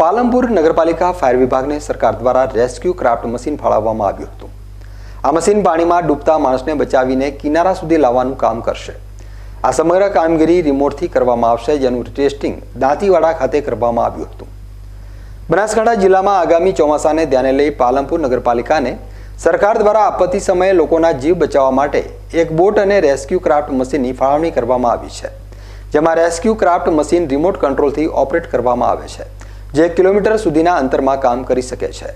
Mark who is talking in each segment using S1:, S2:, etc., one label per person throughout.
S1: પાલનપુર નગરપાલિકા ફાયર વિભાગને સરકાર દ્વારા રેસ્ક્યુ ક્રાફ્ટ મશીન ફાળવવામાં આવ્યું હતું. આ મશીન પાણીમાં ડૂબતા માણસને બચાવીને કિનારા સુધી લાવવાનું કામ કરશે. આ સમગ્ર કામગીરી રિમોટથી કરવામાં આવશે, જેનું ટેસ્ટિંગ દાંતીવાડા ખાતે કરવામાં આવ્યું હતું. બનાસકાંઠા જિલ્લામાં આગામી ચોમાસાને ધ્યાને લઈ પાલનપુર નગરપાલિકાને સરકાર દ્વારા આપત્તિ સમયે લોકોના જીવ બચાવવા માટે એક બોટ અને રેસ્ક્યુ ક્રાફ્ટ મશીનની ફાળવણી કરવામાં આવી છે, જેમાં રેસ્ક્યુ ક્રાફ્ટ મશીન રિમોટ કંટ્રોલથી ઓપરેટ કરવામાં આવે છે. જે કિલોમીટર સુધીના અંતરમાં કામ કરી શકે છે.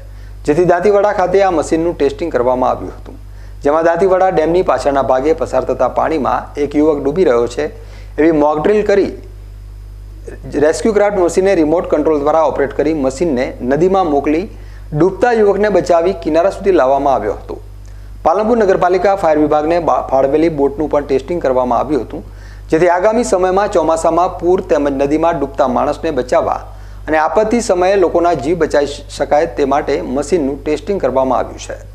S1: જેથી દાંતીવાડા ખાતે આ મશીનનું ટેસ્ટિંગ કરવામાં આવ્યું હતું. જેમાં દાંતીવાડા ડેમની પાછળના ભાગે પસાર થતા પાણીમાં એક યુવક ડૂબી રહ્યો છે. એવી મોકડ્રીલ કરી રેસ્ક્યુ ક્રાફ્ટ મશીને રિમોટ કંટ્રોલ દ્વારા ઓપરેટ કરી મશીનને નદીમાં મોકલી ડૂબતા યુવકને બચાવી કિનારા સુધી લાવવામાં આવ્યો હતો. પાલનપુર નગરપાલિકા ફાયર વિભાગને ફાળવેલી બોટનું પણ ટેસ્ટિંગ કરવામાં આવ્યું હતું. જેથી આગામી સમયમાં ચોમાસામાં પૂર તેમજ નદીમાં ડૂબતા માણસને બચાવવા અને આપત્તિ સમયે લોકોના જીવ બચાવી શકાય તે માટે મશીનનું ટેસ્ટિંગ કરવામાં આવ્યું છે.